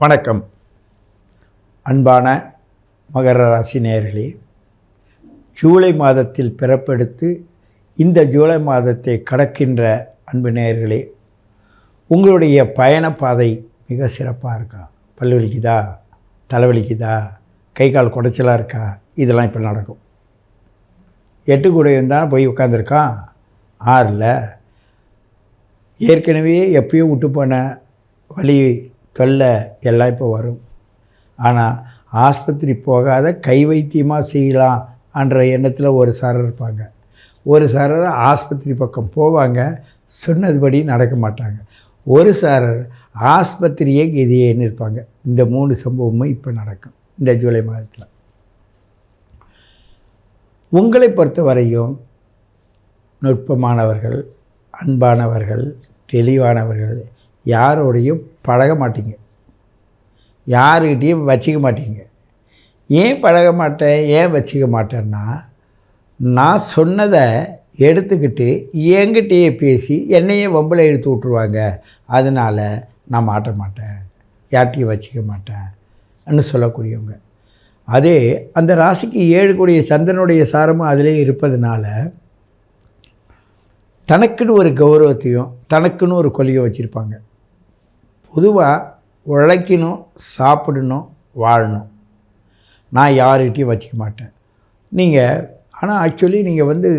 வணக்கம். அன்பான மகர ராசி நேயர்களே ஜூலை மாதத்தில் பிறப்பெடுத்து இந்த ஜூலை மாதத்தை கடக்கின்ற அன்பு நேயர்களே உங்களுடைய பயண பாதை மிக சிறப்பாக இருக்கா? பல் வலிக்குதா? தலைவலிக்குதா கை கால் குடைச்சலாக இருக்கா? இதெல்லாம் இப்போ நடக்கும். எட்டு கூடையும் தான் போய் உட்காந்துருக்கான் ஆறில். ஏற்கனவே எப்பயோ விட்டு போன வழி தொல்லை எல்லாம் இப்போ வரும். ஆனால் ஆஸ்பத்திரி போகாத கை வைத்தியமாக செய்யலாம் என்ற எண்ணத்தில் ஒரு சாரர் இருப்பாங்க. ஒரு சாரர் ஆஸ்பத்திரி பக்கம் போவாங்க சொன்னதுபடி நடக்க மாட்டாங்க. ஒரு சாரர் ஆஸ்பத்திரியே கதியேன்னு இருப்பாங்க. இந்த மூணு சம்பவமும் இப்போ நடக்கும் இந்த ஜூலை மாதத்தில். உங்களை பொறுத்தவரையும் நுட்பமானவர்கள் அன்பானவர்கள் தெளிவானவர்கள் யாரோடையும் பழக மாட்டீங்க. யாருக்கிட்டேயும் வச்சிக்க மாட்டீங்க. ஏன் பழக மாட்டேன்? ஏன் வச்சிக்க மாட்டேன்னா நான் சொன்னதை எடுத்துக்கிட்டு என்கிட்டயே பேசி என்னையே வம்பில் இழுத்து விட்ருவாங்க அதனால் நான் மாட்ட மாட்டேன். யார்ட்டையும் வச்சிக்க மாட்டேன்னு சொல்லக்கூடியவங்க. அதே அந்த ராசிக்கு ஏழு கூடிய சந்திரனுடைய சாரமும் அதிலே இருப்பதுனால தனக்குன்னு ஒரு கௌரவத்தையும் தனக்குன்னு ஒரு கொள்கையை வச்சுருப்பாங்க. பொதுவாக உழைக்கணும் சாப்பிடணும் வாழணும். நான் யார்கிட்டையும் வச்சுக்க மாட்டேன். நீங்கள் ஆனால் ஆக்சுவலி நீங்கள் வந்து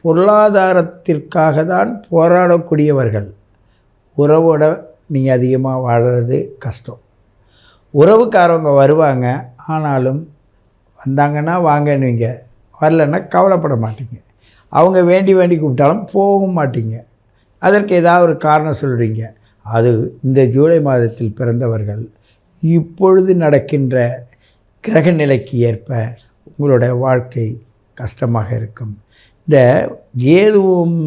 பொருளாதாரத்திற்காக தான் போராடக்கூடியவர்கள். உறவோட நீங்கள் அதிகமாக வாழறது கஷ்டம். உறவுக்காரவங்க வருவாங்க ஆனாலும் வந்தாங்கன்னா வாங்கன்னுவீங்க. வரலன்னா கவலைப்பட மாட்டீங்க. அவங்க வேண்டி வேண்டி கூப்பிட்டாலும் போகவும் மாட்டீங்க. அதற்கு ஏதாவது ஒரு காரணம் சொல்கிறீங்க அது இந்த ஜூலை மாதத்தில் பிறந்தவர்கள். இப்பொழுது நடக்கின்ற கிரக நிலைக்கு ஏற்ப உங்களோட வாழ்க்கை கஷ்டமாக இருக்கும். இந்த கேதுவும்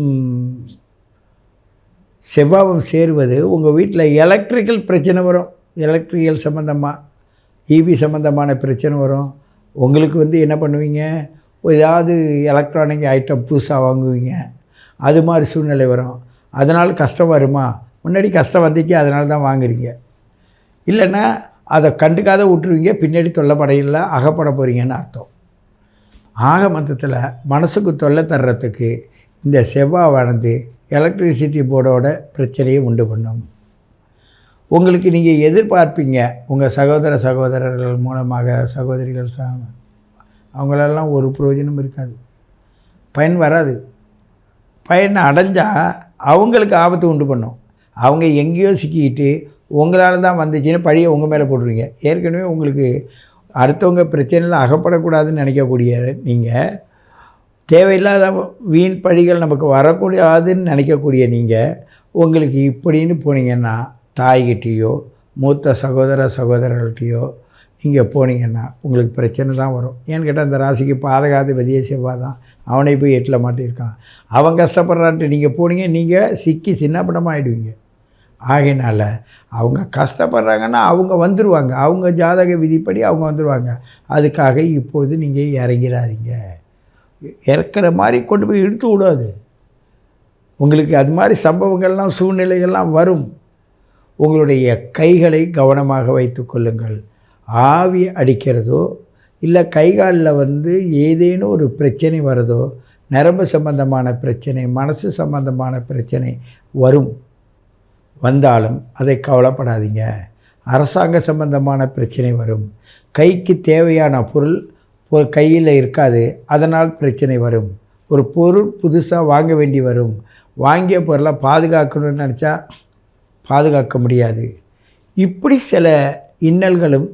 செவ்வாவும் சேருவது உங்கள் வீட்டில் எலக்ட்ரிக்கல் பிரச்சனை வரும். எலக்ட்ரிக்கல் சம்மந்தமாக இபி சம்மந்தமான பிரச்சனை வரும். உங்களுக்கு வந்து என்ன பண்ணுவீங்க? ஏதாவது எலக்ட்ரானிக் ஐட்டம் புதுசாக வாங்குவீங்க. அது மாதிரி சூழ்நிலை வரும். அதனால் கஷ்டம் வருமா? முன்னாடி கஷ்டம் வந்துச்சு அதனால தான் வாங்குறீங்க. இல்லைன்னா அதை கண்டுக்காத விட்டுருவீங்க பின்னாடி தொல்லைப்படையில் அகப்பட போகிறீங்கன்னு அர்த்தம். ஆக மொத்தத்தில் மனசுக்கு தொல்லை தர்றதுக்கு இந்த செவ்வாவானது எலக்ட்ரிசிட்டி போர்டோட பிரச்சனையை உண்டு பண்ணும். உங்களுக்கு நீங்கள் எதிர்பார்ப்பீங்க உங்கள் சகோதர சகோதரர்கள் மூலமாக சகோதரிகள் ச அவங்களெல்லாம் ஒரு பிரயோஜனம் இருக்காது. பயன் வராது. பயன் அடைஞ்சால் அவங்களுக்கு ஆபத்து உண்டு பண்ணும். அவங்க எங்கேயோ சிக்கிக்கிட்டு உங்களால் தான் வந்துச்சுன்னு பழியை உங்கள் மேலே போட்டுருவீங்க. ஏற்கனவே உங்களுக்கு அடுத்தவங்க பிரச்சனையில் அகப்படக்கூடாதுன்னு நினைக்கக்கூடிய நீங்கள் தேவையில்லாத வீண் பழிகள் நமக்கு வரக்கூடாதுன்னு நினைக்கக்கூடிய நீங்கள் உங்களுக்கு இப்படின்னு போனீங்கன்னா தாய்கிட்டேயோ மூத்த சகோதர சகோதரர்கள்ட்டையோ நீங்கள் போனீங்கன்னா உங்களுக்கு பிரச்சனை தான் வரும். ஏன்னு கேட்டால் அந்த ராசிக்கு பாதகாதிபதியே செவ்வாய் தான். அவனை போய் எட்டில் மாட்டியிருக்கான். அவன் கஷ்டப்படுறான்ட்டு நீங்கள் போனீங்க நீங்கள் சிக்கி சின்னப்படமாகிடுவீங்க ஆகையினால் அவங்க கஷ்டப்படுறாங்கன்னா அவங்க வந்துடுவாங்க அவங்க ஜாதக விதிப்படி அவங்க வந்துடுவாங்க அதுக்காக இப்பொழுது நீங்கள் இறங்கிடாதீங்க. இறக்குற மாதிரி கொண்டு போய் இழுத்து விடாது. உங்களுக்கு அது மாதிரி சம்பவங்கள்லாம் சூழ்நிலைகள்லாம் வரும். உங்களுடைய கைகளை கவனமாக வைத்து கொள்ளுங்கள். ஆவி அடிக்கிறதோ இல்லை கைகாலில் வந்து ஏதேனும் ஒரு பிரச்சனை வரதோ நரம்பு சம்பந்தமான பிரச்சனை மனசு சம்பந்தமான பிரச்சனை வரும். வந்தாலும் அதை கவலைப்படாதீங்க. அரசாங்க சம்பந்தமான பிரச்சனை வரும். கைக்கு தேவையான பொருள் கையில் இருக்காது. அதனால் பிரச்சனை வரும். ஒரு பொருள் புதுசாக வாங்க வேண்டி வரும். வாங்கிய பொருளை பாதுகாக்கணும்னு நினச்சா பாதுகாக்க முடியாது. இப்படி சில இன்னல்களும்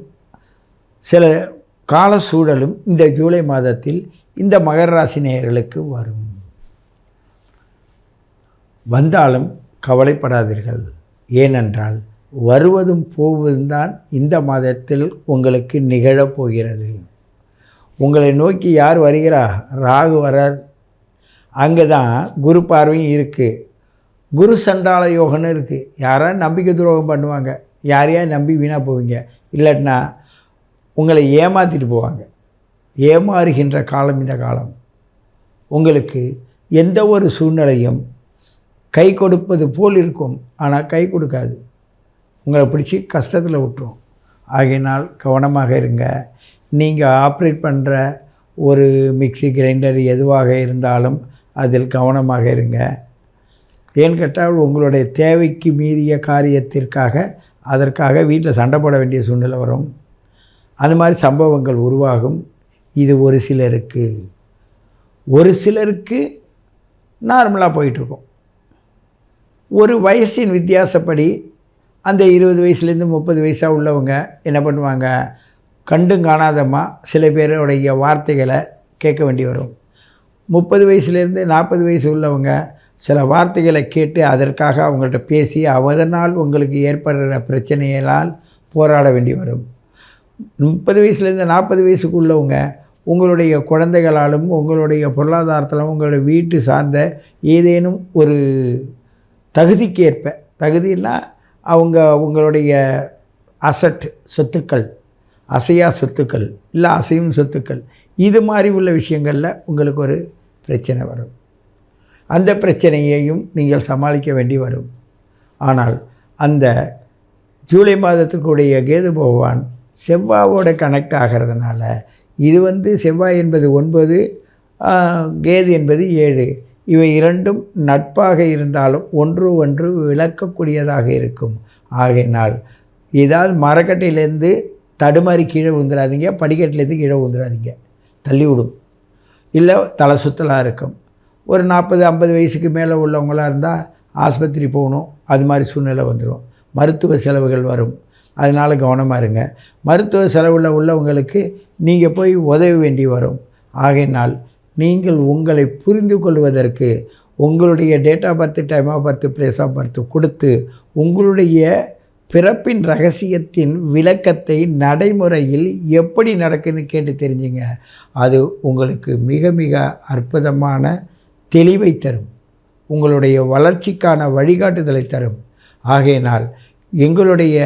சில கால சூழலும் இந்த ஜூலை மாதத்தில் இந்த மகர ராசி நேயர்களுக்கு வரும். வந்தாலும் கவலைப்படாதீர்கள். ஏனென்றால் வருவதும் போவதும் தான் இந்த மாதத்தில் உங்களுக்கு நிகழப் போகிறது. உங்களை நோக்கி யார் வருகிறா? ராகு வரார். அங்கே தான் குரு பார்வையும் இருக்குது குரு சண்டால யோகன்னு இருக்குது யாரா நம்பிக்கை துரோகம் பண்ணுவாங்க. யாரையா நம்பி வீணாக போவீங்க? இல்லாட்டினா உங்களை ஏமாற்றிட்டு போவாங்க. ஏமாறுகின்ற காலம் இந்த காலம். உங்களுக்கு எந்த ஒரு சூழ்நிலையும் கை கொடுப்பது போல் இருக்கும் ஆனால் கை கொடுக்காது. உங்களை பிடிச்சி கஷ்டத்தில் விட்டுரும். ஆகையினால் கவனமாக இருங்க. நீங்கள் ஆப்ரேட் பண்ணுற ஒரு மிக்ஸி கிரைண்டர் எதுவாக இருந்தாலும் அதில் கவனமாக இருங்க. ஏன்னு கேட்டால் உங்களுடைய தேவைக்கு மீறிய காரியத்திற்காக அதற்காக வீட்டில் சண்டை போட வேண்டிய சூழ்நிலை வரும். அந்த மாதிரி சம்பவங்கள் உருவாகும். இது ஒரு சிலருக்கு. ஒரு சிலருக்கு நார்மலாக போயிட்டுருக்கோம் ஒரு வயசின் வித்தியாசப்படி அந்த இருபது வயசுலேருந்து முப்பது வயசாக உள்ளவங்க என்ன பண்ணுவாங்க? கண்டும் காணாதம்மா சில பேருடைய வார்த்தைகளை கேட்க வேண்டி வரும். முப்பது வயசுலேருந்து நாற்பது வயசு உள்ளவங்க சில வார்த்தைகளை கேட்டு அதற்காக அவங்கள்ட்ட பேசி அவதனால் உங்களுக்கு ஏற்படுற பிரச்சனைகளால் போராட வேண்டி வரும். முப்பது வயசுலேருந்து நாற்பது வயசுக்கு உள்ளவங்க உங்களுடைய குழந்தைகளாலும் உங்களுடைய பொருளாதாரத்திலும் உங்களுடைய வீட்டு சார்ந்த ஏதேனும் ஒரு தகுதிக்கேற்ப தகுதினா அவங்க உங்களுடைய அசட் சொத்துக்கள் அசையா சொத்துக்கள் இல்லை அசையும் சொத்துக்கள் இது மாதிரி உள்ள விஷயங்களில் உங்களுக்கு ஒரு பிரச்சனை வரும். அந்த பிரச்சனையையும் நீங்கள் சமாளிக்க வேண்டி வரும். ஆனால் அந்த ஜூலை மாதத்துக்குடைய கேது பகவான் செவ்வாவோட கனெக்ட் ஆகிறதுனால இது வந்து செவ்வாய் என்பது ஒன்பது கேது என்பது ஏழு. இவை இரண்டும் நட்பாக இருந்தாலும் ஒன்று ஒன்று விளக்கக்கூடியதாக இருக்கும். ஆகையினால் ஏதாவது மரக்கட்டையிலேருந்து தடுமாறி கீழே விழுந்துடாதீங்க படிக்கட்டிலேருந்து கீழே விழுந்துடாதீங்க தள்ளி விடும் இல்லை தலை சுத்தலாக இருக்கும். ஒரு நாற்பது ஐம்பது வயசுக்கு மேலே உள்ளவங்களாக இருந்தால் ஆஸ்பத்திரி போகணும் அது மாதிரி சூழ்நிலை வந்துடும். மருத்துவ செலவுகள் வரும். அதனால் கவனமாக இருங்க. மருத்துவ செலவில் உள்ளவங்களுக்கு நீங்கள் போய் உதவ வேண்டி வரும். ஆகையினால் நீங்கள் உங்களை புரிந்து கொள்வதற்கு உங்களுடைய date of birth time of birth place of birth கொடுத்து உங்களுடைய பிறப்பின் ரகசியத்தின் விளக்கத்தை நடைமுறையில் எப்படி நடக்குதுன்னு கேட்டு தெரிஞ்சுங்க. அது உங்களுக்கு மிக மிக அற்புதமான தெளிவை தரும். உங்களுடைய வளர்ச்சிக்கான வழிகாட்டுதலை தரும். ஆகையினால் எங்களுடைய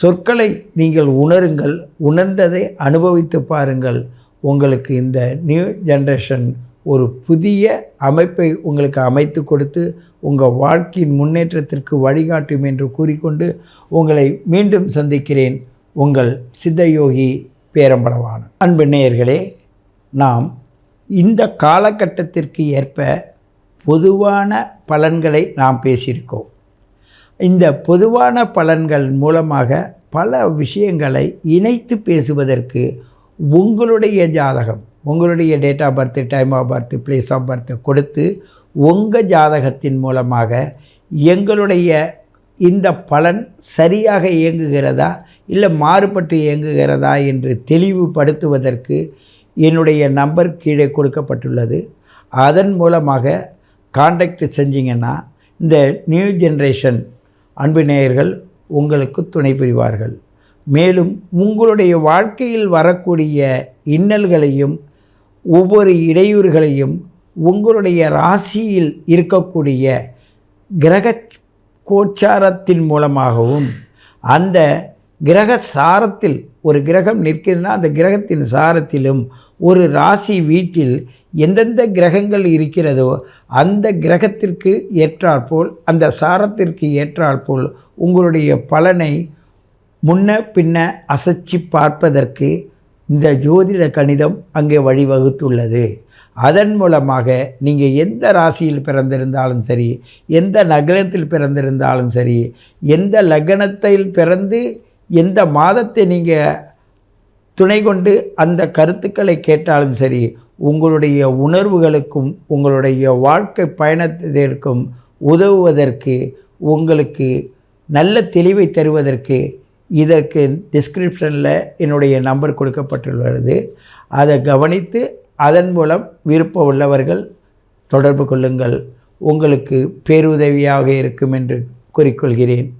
சொற்களை நீங்கள் உணருங்கள் உணர்ந்ததை அனுபவித்து பாருங்கள். உங்களுக்கு இந்த நியூ ஜென்ரேஷன் ஒரு புதிய அமைப்பை உங்களுக்கு அமைத்து கொடுத்து உங்கள் வாழ்க்கையின் முன்னேற்றத்திற்கு வழிகாட்டும் என்று கூறிக்கொண்டு உங்களை மீண்டும் சந்திக்கிறேன். உங்கள் சித்தயோகி பேரம்பளவான அன்பு நேயர்களே நாம் இந்த காலகட்டத்திற்கு ஏற்ப பொதுவான பலன்களை நாம் பேசியிருக்கோம். இந்த பொதுவான பலன்கள் மூலமாக பல விஷயங்களை இணைத்து பேசுவதற்கு உங்களுடைய ஜாதகம் உங்களுடைய date of birth time of birth place of birth கொடுத்து உங்கள் ஜாதகத்தின் மூலமாக எங்களுடைய இந்த பலன் சரியாக இயங்குகிறதா இல்லை மாறுபட்டு இயங்குகிறதா என்று தெளிவுபடுத்துவதற்கு என்னுடைய நம்பர் கீழே கொடுக்கப்பட்டுள்ளது. அதன் மூலமாக காண்டாக்ட் செஞ்சிங்கன்னா இந்த நியூ ஜென்ரேஷன் அன்பு நேயர்கள் உங்களுக்கு துணை புரிவார்கள். மேலும் உங்களுடைய வாழ்க்கையில் வரக்கூடிய இன்னல்களையும் ஒவ்வொரு இடையூறுகளையும் உங்களுடைய ராசியில் இருக்கக்கூடிய கிரக கோச்சாரத்தின் மூலமாகவும் அந்த கிரக சாரத்தில் ஒரு கிரகம் நிற்கிறதுனா அந்த கிரகத்தின் சாரத்திலும் ஒரு ராசி வீட்டில் எந்தெந்த கிரகங்கள் இருக்கிறதோ அந்த கிரகத்திற்கு ஏற்றாற்போல் அந்த சாரத்திற்கு ஏற்றாற்போல் உங்களுடைய பலனை முன்ன பின்ன அசைச்சு பார்ப்பதற்கு இந்த ஜோதிட கணிதம் அங்கே வழிவகுத்துள்ளது. அதன் மூலமாக நீங்கள் எந்த ராசியில் பிறந்திருந்தாலும் சரி எந்த நகரத்தில் பிறந்திருந்தாலும் சரி எந்த லக்னத்தில் பிறந்து எந்த மாதத்தை நீங்கள் துணை கொண்டு அந்த கருத்துக்களை கேட்டாலும் சரி உங்களுடைய உணர்வுகளுக்கும் உங்களுடைய வாழ்க்கை பயணத்திற்கும் உதவுவதற்கு உங்களுக்கு நல்ல தெளிவை தருவதற்கு இதற்கு டிஸ்கிரிப்ஷனில் என்னுடைய நம்பர் கொடுக்கப்பட்டுள்ளது. அதை கவனித்து அதன் மூலம் விருப்பம் உள்ளவர்கள் தொடர்பு கொள்ளுங்கள். உங்களுக்கு பேருதவியாக இருக்கும் என்று கூறிக்கொள்கிறேன்.